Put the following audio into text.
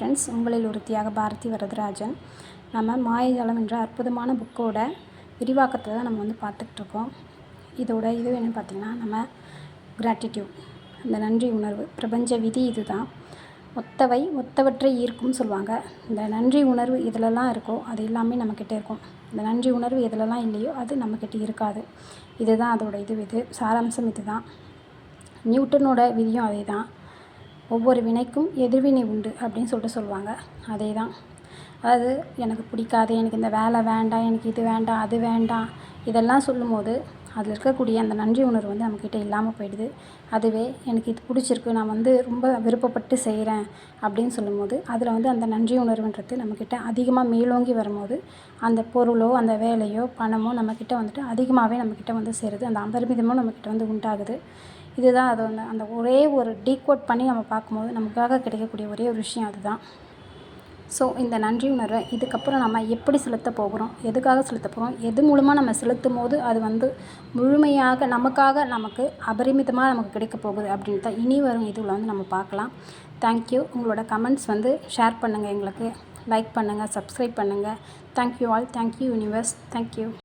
Friends உங்களில் ஒருத்தியாக பாரதி வரதராஜன். நம்ம மாயஜாலம் என்ற அற்புதமான புக்கோட விரிவாக்கத்தை தான் நம்ம வந்து பார்த்துட்ருக்கோம் இதோட இது என்னென்னு பார்த்தீங்கன்னா நம்ம கிராட்டிடியூட் அந்த நன்றி உணர்வு பிரபஞ்ச விதி இது தான் ஒத்தவை ஒத்தவற்றை ஈர்க்கும்னு சொல்லுவாங்க. இந்த நன்றி உணர்வு இதிலலாம் இருக்கோ அது எல்லாமே நம்மக்கிட்ட இருக்கும். இந்த நன்றி உணர்வு எதுலலாம் இல்லையோ அது நம்மக்கிட்ட இருக்காது. இதுதான் அதோட இது இது சாராம்சம் இதுதான். நியூட்டனோட விதியும் அதே தான் ஒவ்வொரு வினைக்கும் எதிர்வினை உண்டு அப்படின்னு சொல்லிட்டு சொல்லுவாங்க. அதே தான் அதாவது எனக்கு பிடிக்காது எனக்கு இந்த வேலை வேண்டாம் எனக்கு இது வேண்டாம் அது வேண்டாம் இதெல்லாம் சொல்லும்போது அதில் இருக்கக்கூடிய அந்த நன்றி உணர்வு வந்து நம்மக்கிட்ட இல்லாமல் போயிடுது. அதுவே எனக்கு இது பிடிச்சிருக்கு நான் வந்து ரொம்ப விருப்பப்பட்டு செய்கிறேன் அப்படின்னு சொல்லும்போது அதில் வந்து அந்த நன்றி உணர்வுன்றது நம்மக்கிட்ட அதிகமாக மேலோங்கி வரும்போது அந்த பொருளோ அந்த வேலையோ பணமோ நம்மக்கிட்ட வந்துட்டு அதிகமாகவே நம்மக்கிட்ட வந்து சேருது. அந்த அபரிமிதமும் நம்மக்கிட்ட வந்து உண்டாகுது. இதுதான் அது வந்து அந்த ஒரே ஒரு டீகோட் பண்ணி நம்ம பார்க்கும்போது நமக்காக கிடைக்கக்கூடிய ஒரே ஒரு விஷயம் அதுதான். ஸோ இந்த நன்றி உணர்வை இதுக்கப்புறம் நம்ம எப்படி செலுத்த போகிறோம்? எதுக்காக செலுத்த போகிறோம்? எது மூலமாக நம்ம செலுத்தும் போது அது வந்து முழுமையாக நமக்காக நமக்கு அபரிமிதமாக நமக்கு கிடைக்க போகுது அப்படின்னு தான் இனி வரும் இதுவில் வந்து நம்ம பார்க்கலாம். தேங்க்யூ உங்களோட கமெண்ட்ஸ் வந்து ஷேர் பண்ணுங்கள் எங்களுக்கு. லைக் பண்ணுங்கள் சப்ஸ்கிரைப் பண்ணுங்கள் thank you all thank you universe thank you